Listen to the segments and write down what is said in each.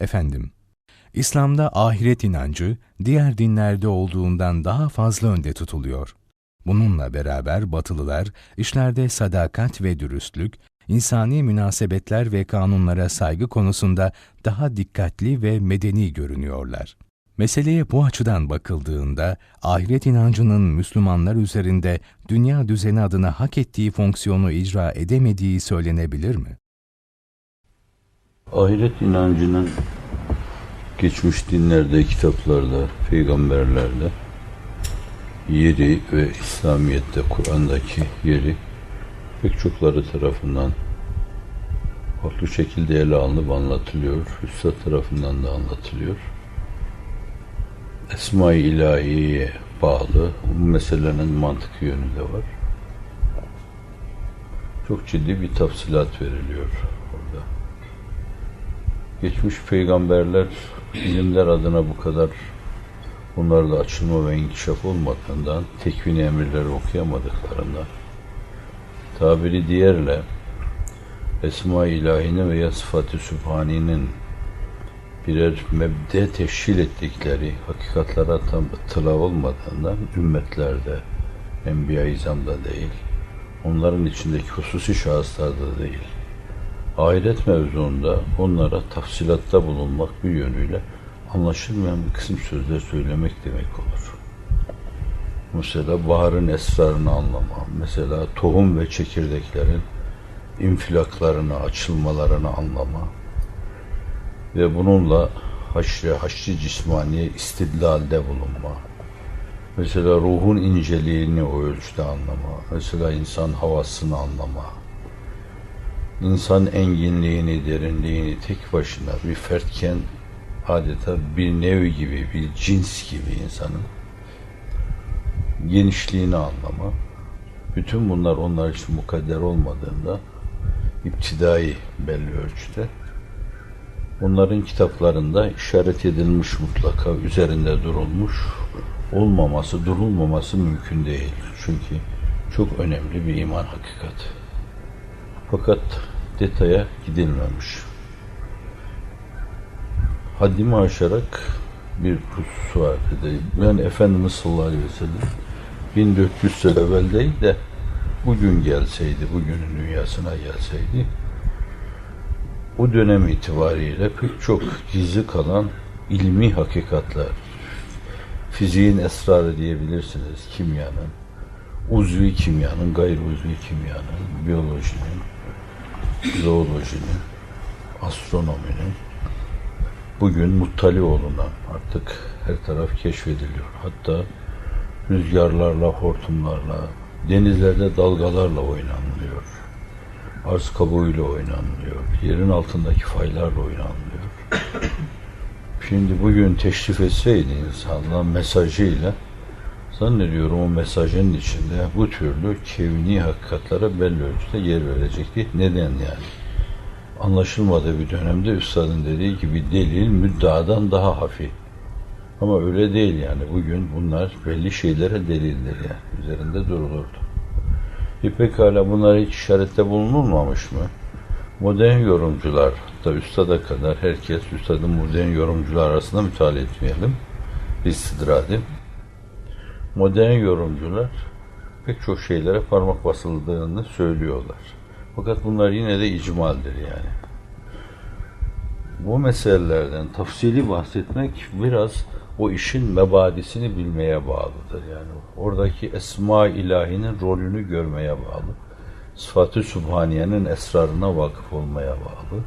Efendim, İslam'da ahiret inancı diğer dinlerde olduğundan daha fazla önde tutuluyor. Bununla beraber Batılılar işlerde sadakat ve dürüstlük, insani münasebetler ve kanunlara saygı konusunda daha dikkatli ve medeni görünüyorlar. Meseleye bu açıdan bakıldığında ahiret inancının Müslümanlar üzerinde dünya düzeni adına hak ettiği fonksiyonu icra edemediği söylenebilir mi? Ahiret inancının geçmiş dinlerde, kitaplarda, peygamberlerde yeri ve İslamiyet'te, Kur'an'daki yeri pek çokları tarafından farklı şekilde ele alınıp anlatılıyor. Üstad tarafından da anlatılıyor. Esma-i İlahiye'ye bağlı bu meselenin mantık yönü de var. Çok ciddi bir tafsilat veriliyor. Geçmiş peygamberler ilimler adına bu kadar bunlarla açılma ve inkişaf olmadığından, tekvini emirleri okuyamadıklarından, tabiri diğerle Esma-i İlahi'nin veya Sıfat-ı Sübhani'nin birer mebde teşkil ettikleri hakikatlara tam ıtıla olmadığından ümmetlerde, Enbiya-i değil, onların içindeki hususi şahıslarda değil, ahiret mevzuunda onlara tafsilatta bulunmak bir yönüyle anlaşılmayan bir kısım sözler söylemek demek olur. Mesela baharın esrarını anlama, mesela tohum ve çekirdeklerin infilaklarını, açılmalarını anlama ve bununla haşre, haşri cismaniye istidlalde bulunma. Mesela ruhun inceliğini o ölçüde anlama. Mesela insan havasını anlama. İnsan enginliğini, derinliğini tek başına bir fertken adeta bir nevi gibi, bir cins gibi insanın genişliğini anlama. Bütün bunlar onlar için mukadder olmadığında iptidai belli ölçüde onların kitaplarında işaret edilmiş mutlaka üzerinde durulmuş olmaması, durulmaması mümkün değil. Çünkü çok önemli bir iman hakikat. Fakat detaya gidilmemiş. Haddimi aşarak bir var dedi. Yani Efendimiz sallallahu aleyhi ve sellem 1400 sene evvel değil de bugün gelseydi, bugünün dünyasına gelseydi o dönem itibariyle pek çok gizli kalan ilmi hakikatler, fiziğin esrarı diyebilirsiniz, kimyanın, uzvi kimyanın, gayri uzvi kimyanın, biyolojinin, zoolojinin, astronominin bugün muttali olunan artık her taraf keşfediliyor. Hatta rüzgarlarla, hortumlarla, denizlerde dalgalarla oynanılıyor. Arz kabuğuyla oynanılıyor. Yerin altındaki faylarla oynanılıyor. Şimdi bugün teşrif etseydi insanlar mesajıyla zannediyorum o mesajın içinde bu türlü kevni hakikatlere belli ölçüde yer verecekti. Neden yani? Anlaşılmadığı bir dönemde üstadın dediği gibi delil müddadan daha hafif. Ama öyle değil yani. Bugün bunlar belli şeylere delildir yani. Üzerinde durulurdu. E pekala bunlar hiç işarette bulunulmamış mı? Modern yorumcular da üstada kadar herkes üstadın modern yorumcular arasında müteala etmeyelim. İstidradi. Modern yorumcular pek çok şeylere parmak basıldığını söylüyorlar. Fakat bunlar yine de icmaldir yani. Bu meselelerden tafsili bahsetmek biraz o işin mebadisini bilmeye bağlıdır. Yani oradaki esma ilahinin rolünü görmeye bağlı. Sıfat-ı Sübhaniye'nin esrarına vakıf olmaya bağlı.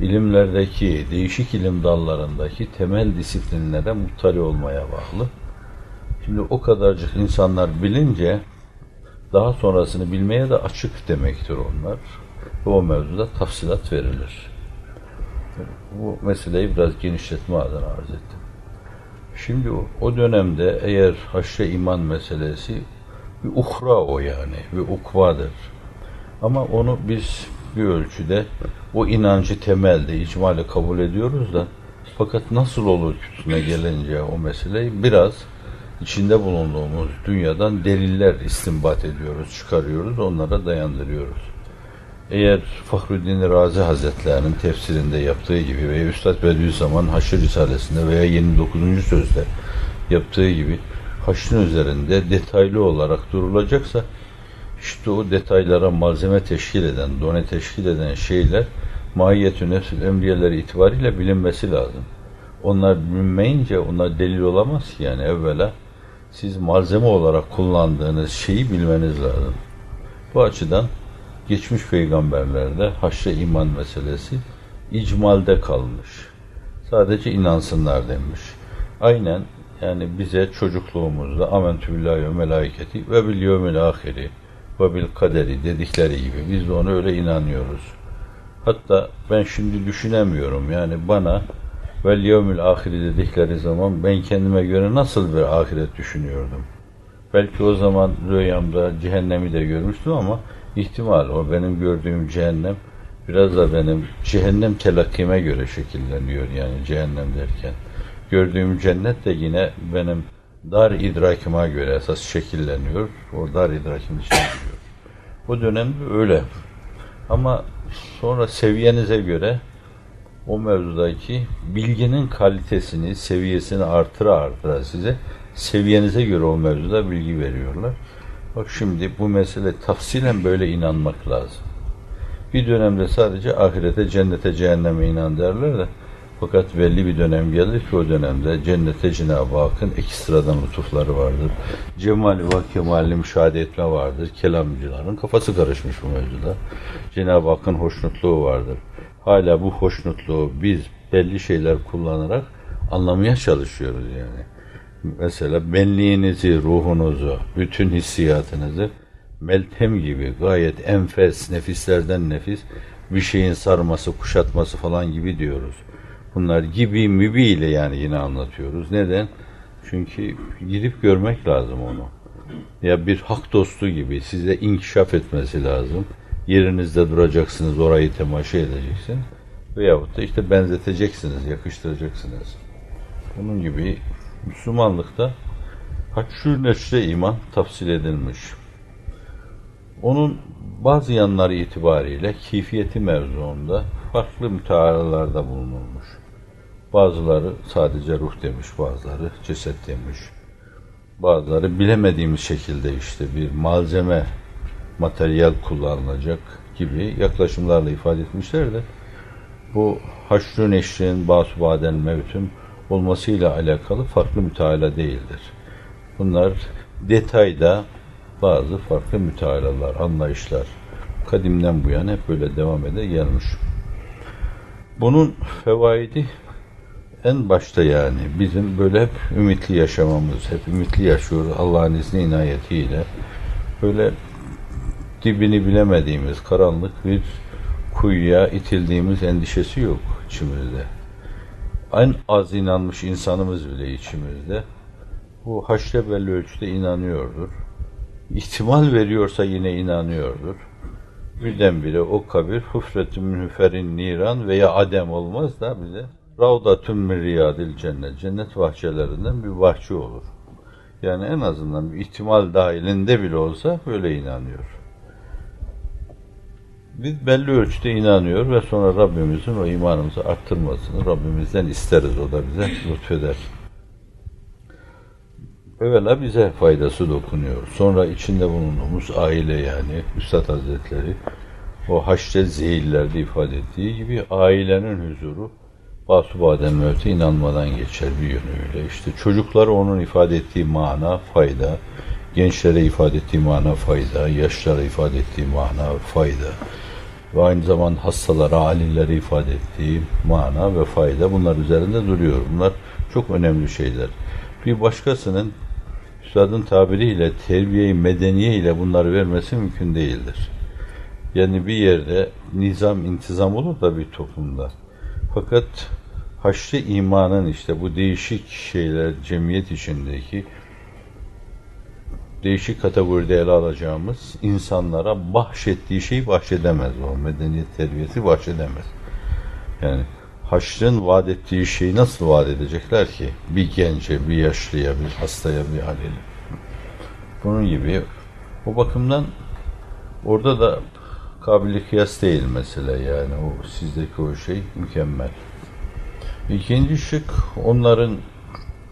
İlimlerdeki, değişik ilim dallarındaki temel disiplinlere muttali olmaya bağlı. Şimdi o kadarcık insanlar bilince daha sonrasını bilmeye de açık demektir onlar. O mevzuda tafsilat verilir. Bu meseleyi biraz genişletme adına arz ettim. Şimdi o, dönemde eğer haşre iman meselesi bir uhra o yani, bir ukvadır. Ama onu biz bir ölçüde o inancı temelde, icmale kabul ediyoruz da fakat nasıl olur kütüne gelince o meseleyi biraz içinde bulunduğumuz dünyadan deliller istinbat ediyoruz, çıkarıyoruz, onlara dayandırıyoruz. eğer Fahruddin Razi Hazretlerinin tefsirinde yaptığı gibi veya Üstad Bediüzzaman Haşr Risalesi'nde veya 29. sözde yaptığı gibi haşrın üzerinde detaylı olarak durulacaksa işte o detaylara malzeme teşkil eden, done teşkil eden şeyler mahiyetü nefsül emriyeleri itibariyle bilinmesi lazım. Onlar bilinmeyince onlar delil olamaz ki yani evvela siz malzeme olarak kullandığınız şeyi bilmeniz lazım. Bu açıdan geçmiş peygamberlerde haşre iman meselesi icmalde kalmış. Sadece inansınlar demiş. Aynen yani bize çocukluğumuzda amentü billahi ve melaiketi ve bil yevmil ahiri ve bil kaderi dedikleri gibi biz de ona öyle inanıyoruz. Hatta ben şimdi düşünemiyorum yani bana vel yevmil ahiri dedikleri zaman ben kendime göre nasıl bir ahiret düşünüyordum. Belki o zaman rüyamda cehennemi de görmüştüm ama ihtimal o benim gördüğüm cehennem biraz da benim cehennem telakkime göre şekilleniyor yani cehennem derken. Gördüğüm cennet de yine benim dar idrakime göre esas şekilleniyor. O dar idrakim içine giriyor. O dönemde öyle. Ama sonra seviyenize göre o mevzudaki bilginin kalitesini, seviyesini artıra artıra size seviyenize göre o mevzuda bilgi veriyorlar. Bak şimdi bu mesele tafsilen böyle inanmak lazım. Bir dönemde sadece ahirete, cennete, cehenneme inan derler de fakat belli bir dönem gelir ki o dönemde cennete Cenab-ı Hakk'ın ekstradan lütufları vardır. Cemali ve kemalini müşahede etme vardır. Kelamcıların kafası karışmış bu mevzuda. Cenab-ı Hakk'ın hoşnutluğu vardır. Hala bu hoşnutluğu biz belli şeyler kullanarak anlamaya çalışıyoruz yani. Mesela benliğinizi, ruhunuzu, bütün hissiyatınızı meltem gibi gayet enfes, nefislerden nefis bir şeyin sarması, kuşatması falan gibi diyoruz. Bunlar gibi mübi ile yani yine anlatıyoruz. Neden? Çünkü gidip görmek lazım onu. Ya bir hak dostu gibi size inkişaf etmesi lazım. Yerinizde duracaksınız, orayı temaşa edeceksiniz. Veyahut da işte benzeteceksiniz, yakıştıracaksınız. Bunun gibi Müslümanlıkta haçşür neşre iman tafsil edilmiş. Onun bazı yanları itibariyle keyfiyeti mevzuunda farklı mütealalarda bulunulmuş. Bazıları sadece ruh demiş, bazıları ceset demiş. Bazıları bilemediğimiz şekilde işte bir malzeme, materyal kullanılacak gibi yaklaşımlarla ifade etmişler de bu haşrü neşrin, basubaden mevtün olmasıyla alakalı farklı müteala değildir. Bunlar detayda bazı farklı mütealalar, anlayışlar kadimden bu yana hep böyle devam ede gelmiş. Bunun fevaidi en başta yani bizim böyle hep ümitli yaşamamız, hep ümitli yaşıyoruz Allah'ın izni inayetiyle. Böyle dibini bilemediğimiz karanlık bir kuyuya itildiğimiz endişesi yok içimizde. En az inanmış insanımız bile içimizde bu haşre belli ölçüde inanıyordur. İhtimal veriyorsa yine inanıyordur. Birdenbire o kabir hufretün müferin niran veya adem olmaz da bize ravdatun min riyadil cennet cennet bahçelerinden bir bahçe olur. Yani en azından bir ihtimal dahilinde bile olsa böyle inanıyor. Biz belli ölçüde inanıyor ve sonra Rabbimizin o imanımızı arttırmasını Rabbimizden isteriz. O da bize lütfeder. Evvela bize faydası dokunuyor. Sonra içinde bulunduğumuz aile yani Üstad Hazretleri o haşre zehirlerde ifade ettiği gibi ailenin huzuru basubaden mevte inanmadan geçer bir yönüyle. İşte çocuklar onun ifade ettiği mana, fayda, gençlere ifade ettiği mana, fayda, yaşlara ifade ettiği mana, fayda ve aynı zamanda hastalara, alilleri ifade ettiği mana ve fayda bunlar üzerinde duruyor. Bunlar çok önemli şeyler. Bir başkasının Üstadın tabiriyle terbiye-i medeniye ile bunları vermesi mümkün değildir. Yani bir yerde nizam, intizam olur da bir toplumda. Fakat haşri imanın işte bu değişik şeyler cemiyet içindeki değişik kategoride ele alacağımız insanlara bahşettiği şeyi bahşedemez o. Medeniyet terbiyesi bahşedemez. Yani haşrın vaat ettiği şeyi nasıl vaat edecekler ki? Bir gence, bir yaşlıya, bir hastaya, bir halile. Bunun gibi o bakımdan orada da kabili kıyas değil mesela yani o sizdeki o şey mükemmel. İkinci şık onların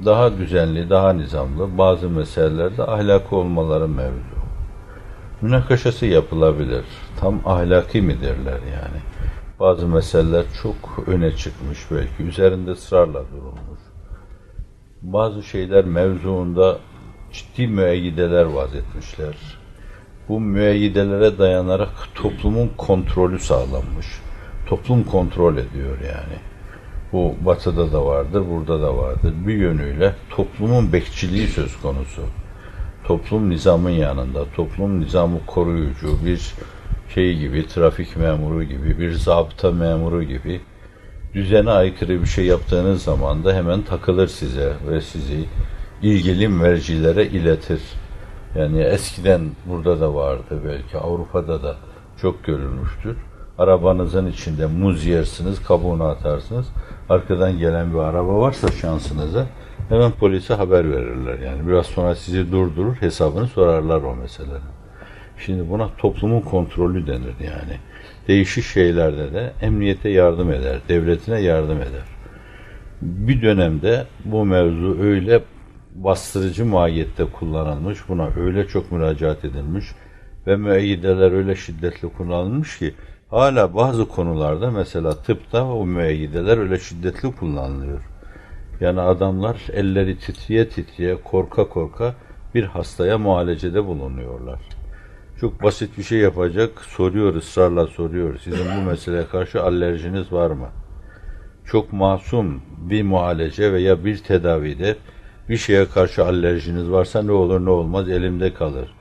daha düzenli, daha nizamlı bazı meselelerde ahlakı olmaları mevzu. Münakaşası yapılabilir. Tam ahlaki midirler yani. Bazı meseleler çok öne çıkmış belki. Üzerinde ısrarla durulmuş. Bazı şeyler mevzuunda ciddi müeyyideler vaz etmişler. Bu müeyyidelere dayanarak toplumun kontrolü sağlanmış. Toplum kontrol ediyor yani. Bu batıda da vardır, burada da vardır. Bir yönüyle toplumun bekçiliği söz konusu. Toplum nizamın yanında, toplum nizamı koruyucu, bir şey gibi, trafik memuru gibi, bir zabıta memuru gibi düzene aykırı bir şey yaptığınız zaman da hemen takılır size ve sizi ilgili mercilere iletir. Yani eskiden burada da vardı belki Avrupa'da da çok görülmüştür. Arabanızın içinde muz yersiniz, kabuğunu atarsınız. Arkadan gelen bir araba varsa şansınıza hemen polise haber verirler. Yani biraz sonra sizi durdurur, hesabını sorarlar o meselenin. Şimdi buna toplumun kontrolü denir yani. Değişik şeylerde de emniyete yardım eder, devletine yardım eder. Bir dönemde bu mevzu öyle bastırıcı mahiyette kullanılmış, buna öyle çok müracaat edilmiş ve müeyyideler öyle şiddetli kullanılmış ki hala bazı konularda mesela tıpta o müeyyideler öyle şiddetli kullanılıyor. Yani adamlar elleri titriye titriye, korka korka bir hastaya muhalecede bulunuyorlar. Çok basit bir şey yapacak, soruyor, ısrarla soruyor. Sizin bu meseleye karşı alerjiniz var mı? Çok masum bir muhalece veya bir tedavide bir şeye karşı alerjiniz varsa ne olur ne olmaz elimde kalır.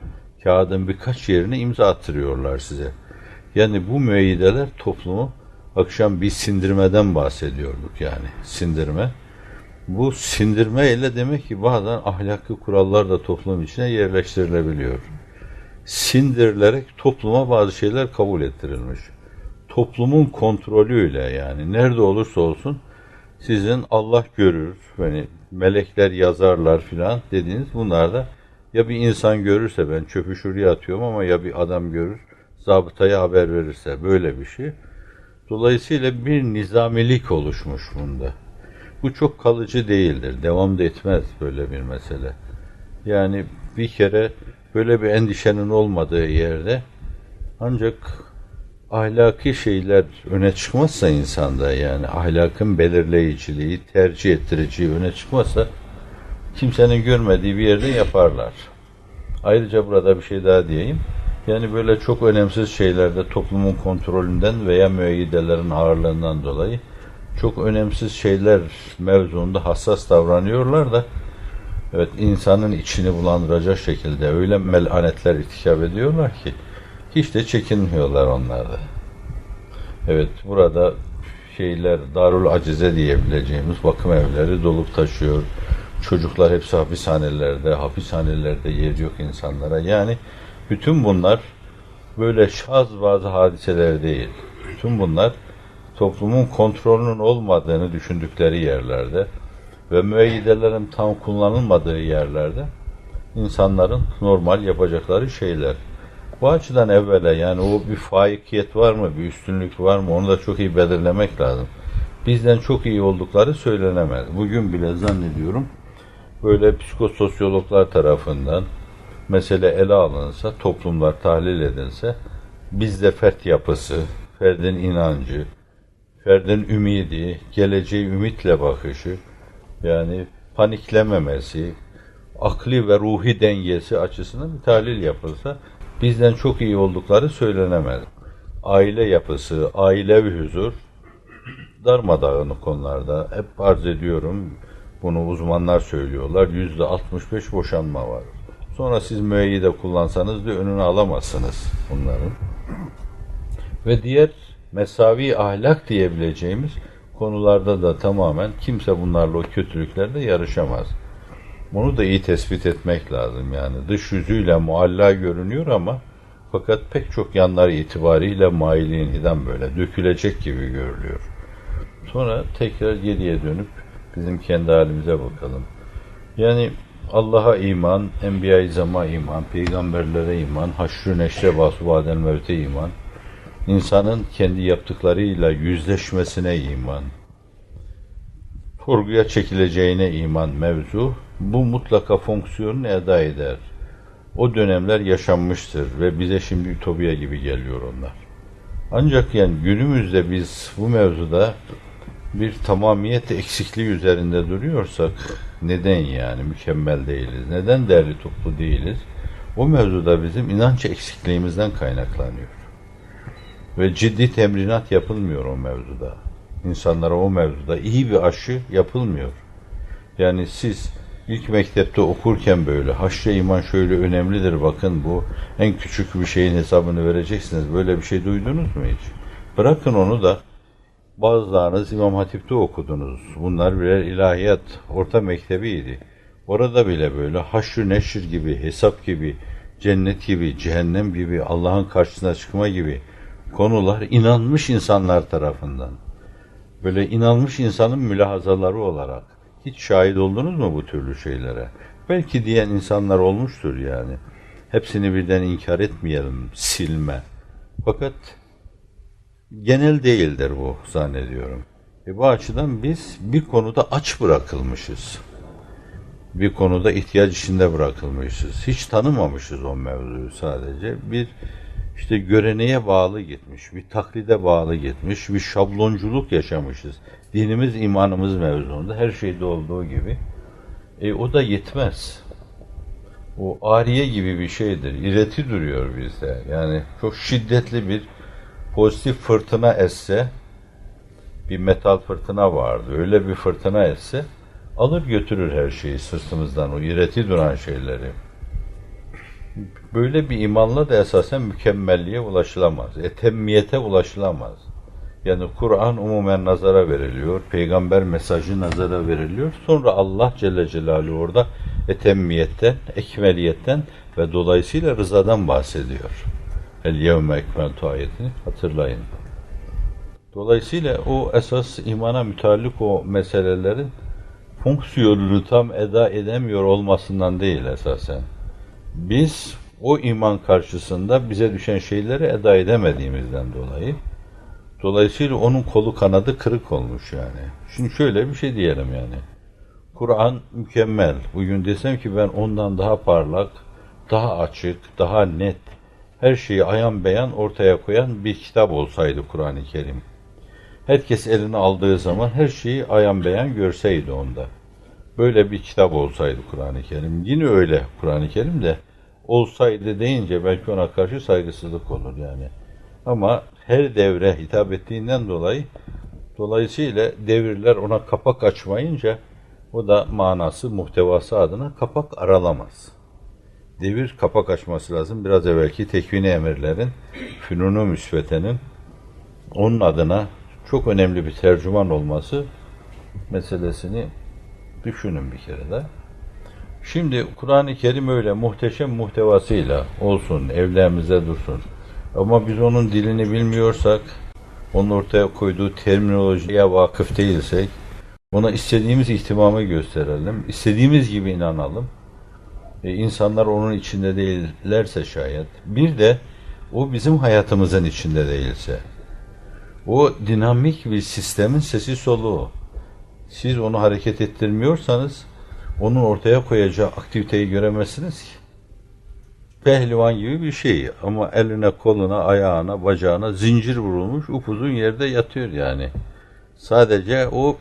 Kağıdın birkaç yerini imza attırıyorlar size. Yani bu müeyyideler toplumu akşam bir sindirmeden bahsediyorduk yani sindirme. Bu sindirme ile demek ki bazen ahlaki kurallar da toplum içine yerleştirilebiliyor. Sindirilerek topluma bazı şeyler kabul ettirilmiş. Toplumun kontrolüyle yani nerede olursa olsun sizin Allah görür, hani melekler yazarlar filan dediğiniz bunlar da ya bir insan görürse ben çöpü şuraya atıyorum ama ya bir adam görür zabıtaya haber verirse böyle bir şey. Dolayısıyla bir nizamilik oluşmuş bunda. Bu çok kalıcı değildir. Devam da etmez böyle bir mesele. Yani bir kere böyle bir endişenin olmadığı yerde ancak ahlaki şeyler öne çıkmazsa insanda yani ahlakın belirleyiciliği, tercih ettiriciyi öne çıkmazsa kimsenin görmediği bir yerde yaparlar. Ayrıca burada bir şey daha diyeyim. Yani böyle çok önemsiz şeylerde toplumun kontrolünden veya müeyyidelerin ağırlığından dolayı çok önemsiz şeyler mevzuunda hassas davranıyorlar da evet insanın içini bulandıracak şekilde öyle melanetler irtikap ediyorlar ki hiç de çekinmiyorlar onlarda. Evet burada şeyler Darul Acize diyebileceğimiz bakım evleri dolup taşıyor. Çocuklar hepsi hapishanelerde, hapishanelerde yer yok insanlara. Yani bütün bunlar böyle şaz bazı hadiseler değil. Bütün bunlar toplumun kontrolünün olmadığını düşündükleri yerlerde ve müeyyidelerin tam kullanılmadığı yerlerde insanların normal yapacakları şeyler. Bu açıdan evvela yani o bir faikiyet var mı, bir üstünlük var mı onu da çok iyi belirlemek lazım. Bizden çok iyi oldukları söylenemez. Bugün bile zannediyorum böyle psikososyologlar tarafından mesele ele alınsa, toplumlar tahlil edilse bizde fert yapısı, ferdin inancı, ferdin ümidi, geleceği ümitle bakışı, yani paniklememesi, akli ve ruhi dengesi açısından bir tahlil yapılsa bizden çok iyi oldukları söylenemez. Aile yapısı, ailevi huzur darmadağınık konularda. Hep arz ediyorum, bunu uzmanlar söylüyorlar. Yüzde 65 boşanma var. Sonra siz müeyyide kullansanız da önünü alamazsınız bunların. Ve diğer mesavi ahlak diyebileceğimiz konularda da tamamen kimse bunlarla o kötülüklerde yarışamaz. Bunu da iyi tespit etmek lazım yani. Dış yüzüyle mualla görünüyor ama fakat pek çok yanlar itibariyle mailiğin böyle dökülecek gibi görülüyor. Sonra tekrar geriye dönüp bizim kendi halimize bakalım. Yani Allah'a iman, Enbiya-i İzam'a iman, peygamberlere iman, haşr-ı neşre vasıbaden mevte iman. insanın kendi yaptıklarıyla yüzleşmesine iman, sorguya çekileceğine iman mevzu, bu mutlaka fonksiyonunu eda eder. O dönemler yaşanmıştır ve bize şimdi ütopya gibi geliyor onlar. Ancak yani günümüzde biz bu mevzuda bir tamamiyet eksikliği üzerinde duruyorsak neden yani mükemmel değiliz? Neden değerli toplu değiliz? O mevzuda bizim inanç eksikliğimizden kaynaklanıyor. Ve ciddi temrinat yapılmıyor o mevzuda. İnsanlara o mevzuda iyi bir aşı yapılmıyor. Yani siz ilk mektepte okurken böyle haşre iman şöyle önemlidir bakın bu en küçük bir şeyin hesabını vereceksiniz. Böyle bir şey duydunuz mu hiç? Bırakın onu da bazılarınız İmam Hatip'te okudunuz. Bunlar birer ilahiyat orta mektebiydi. Orada bile böyle haşr neşir gibi, hesap gibi, cennet gibi, cehennem gibi, Allah'ın karşısına çıkma gibi konular inanmış insanlar tarafından. Böyle inanmış insanın mülahazaları olarak hiç şahit oldunuz mu bu türlü şeylere? Belki diyen insanlar olmuştur yani. Hepsini birden inkar etmeyelim, silme. Fakat genel değildir bu zannediyorum. E bu açıdan biz bir konuda aç bırakılmışız. Bir konuda ihtiyaç içinde bırakılmışız. Hiç tanımamışız o mevzuyu sadece. Bir işte göreneğe bağlı gitmiş, bir taklide bağlı gitmiş, bir şablonculuk yaşamışız. Dinimiz, imanımız mevzuunda her şeyde olduğu gibi. E, o da yetmez. O ariye gibi bir şeydir. İreti duruyor bizde. Yani çok şiddetli bir pozitif fırtına esse, bir metal fırtına vardı. Öyle bir fırtına esse, alır götürür her şeyi sırtımızdan, o ireti duran şeyleri. Böyle bir imanla da esasen mükemmelliğe ulaşılamaz. Etemmiyete ulaşılamaz. Yani Kur'an umumen nazara veriliyor, peygamber mesajı nazara veriliyor. Sonra Allah Celle Celaluhu orada etemmiyetten, ekmeliyetten ve dolayısıyla rızadan bahsediyor. El yevme ekmeltu ayetini hatırlayın. Dolayısıyla o esas imana müteallik o meselelerin fonksiyonunu tam eda edemiyor olmasından değil esasen. Biz o iman karşısında bize düşen şeyleri eda edemediğimizden dolayı dolayısıyla onun kolu kanadı kırık olmuş yani. Şimdi şöyle bir şey diyelim yani. Kur'an mükemmel. Bugün desem ki ben ondan daha parlak, daha açık, daha net, her şeyi ayan beyan ortaya koyan bir kitap olsaydı Kur'an-ı Kerim. Herkes eline aldığı zaman her şeyi ayan beyan görseydi onda. Böyle bir kitap olsaydı Kur'an-ı Kerim. Yine öyle Kur'an-ı Kerim de olsaydı deyince belki ona karşı saygısızlık olur yani. Ama her devre hitap ettiğinden dolayı dolayısıyla devirler ona kapak açmayınca o da manası, muhtevası adına kapak aralamaz. Devir kapak açması lazım. Biraz evvelki tekvini emirlerin, fünunu müsvetenin onun adına çok önemli bir tercüman olması meselesini düşünün bir kere de. Şimdi Kur'an-ı Kerim öyle muhteşem muhtevasıyla olsun, evlerimize dursun. Ama biz onun dilini bilmiyorsak, onun ortaya koyduğu terminolojiye vakıf değilsek, ona istediğimiz ihtimamı gösterelim, istediğimiz gibi inanalım. E, insanlar onun içinde değillerse şayet, bir de o bizim hayatımızın içinde değilse, o dinamik bir sistemin sesi soluğu. Siz onu hareket ettirmiyorsanız, onun ortaya koyacağı aktiviteyi göremezsiniz ki. Pehlivan gibi bir şey ama eline, koluna, ayağına, bacağına zincir vurulmuş upuzun yerde yatıyor yani. Sadece o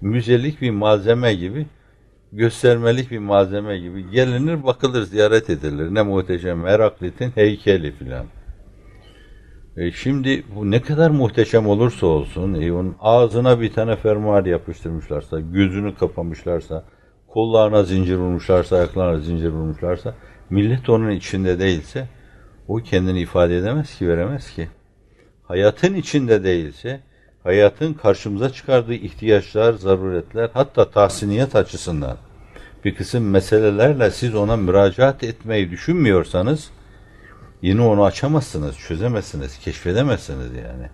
müzelik bir malzeme gibi, göstermelik bir malzeme gibi gelinir bakılır, ziyaret edilir. Ne muhteşem Heraklit'in heykeli filan. E şimdi bu ne kadar muhteşem olursa olsun, e onun ağzına bir tane fermuar yapıştırmışlarsa, gözünü kapamışlarsa, kollarına zincir vurmuşlarsa, ayaklarına zincir vurmuşlarsa, millet onun içinde değilse, o kendini ifade edemez ki, veremez ki. Hayatın içinde değilse, hayatın karşımıza çıkardığı ihtiyaçlar, zaruretler, hatta tahsiniyet açısından bir kısım meselelerle siz ona müracaat etmeyi düşünmüyorsanız, yine onu açamazsınız, çözemezsiniz, keşfedemezsiniz yani.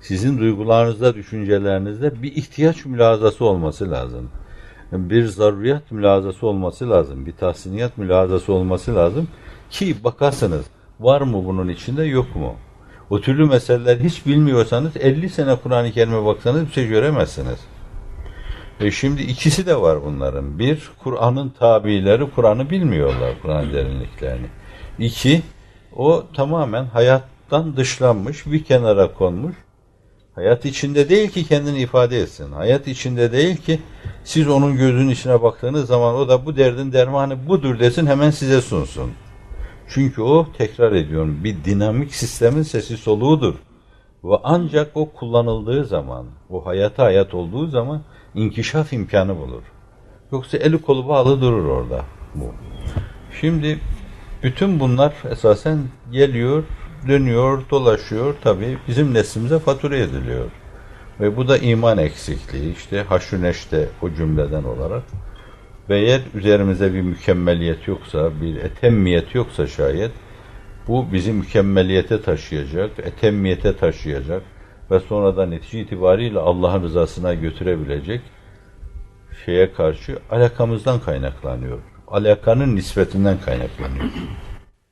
Sizin duygularınızda, düşüncelerinizde bir ihtiyaç mülazası olması lazım bir zaruriyat mülazası olması lazım. Bir tahsiniyat mülazası olması lazım ki bakarsınız var mı bunun içinde yok mu? O türlü meseleler hiç bilmiyorsanız 50 sene Kur'an-ı Kerim'e baksanız bir şey göremezsiniz. E şimdi ikisi de var bunların. Bir, Kur'an'ın tabileri Kur'an'ı bilmiyorlar, Kur'an derinliklerini. İki, o tamamen hayattan dışlanmış, bir kenara konmuş. Hayat içinde değil ki kendini ifade etsin. Hayat içinde değil ki siz onun gözünün içine baktığınız zaman o da bu derdin dermanı budur desin hemen size sunsun. Çünkü o tekrar ediyorum bir dinamik sistemin sesi soluğudur. Ve ancak o kullanıldığı zaman, o hayata hayat olduğu zaman inkişaf imkanı bulur. Yoksa eli kolu bağlı durur orada bu. Şimdi bütün bunlar esasen geliyor, dönüyor, dolaşıyor tabii bizim neslimize fatura ediliyor. Ve bu da iman eksikliği işte haşr neşte o cümleden olarak. Ve eğer üzerimizde bir mükemmeliyet yoksa, bir etemmiyet yoksa şayet bu bizi mükemmeliyete taşıyacak, etemmiyete taşıyacak ve sonra da netice itibariyle Allah'ın rızasına götürebilecek şeye karşı alakamızdan kaynaklanıyor. Alakanın nispetinden kaynaklanıyor.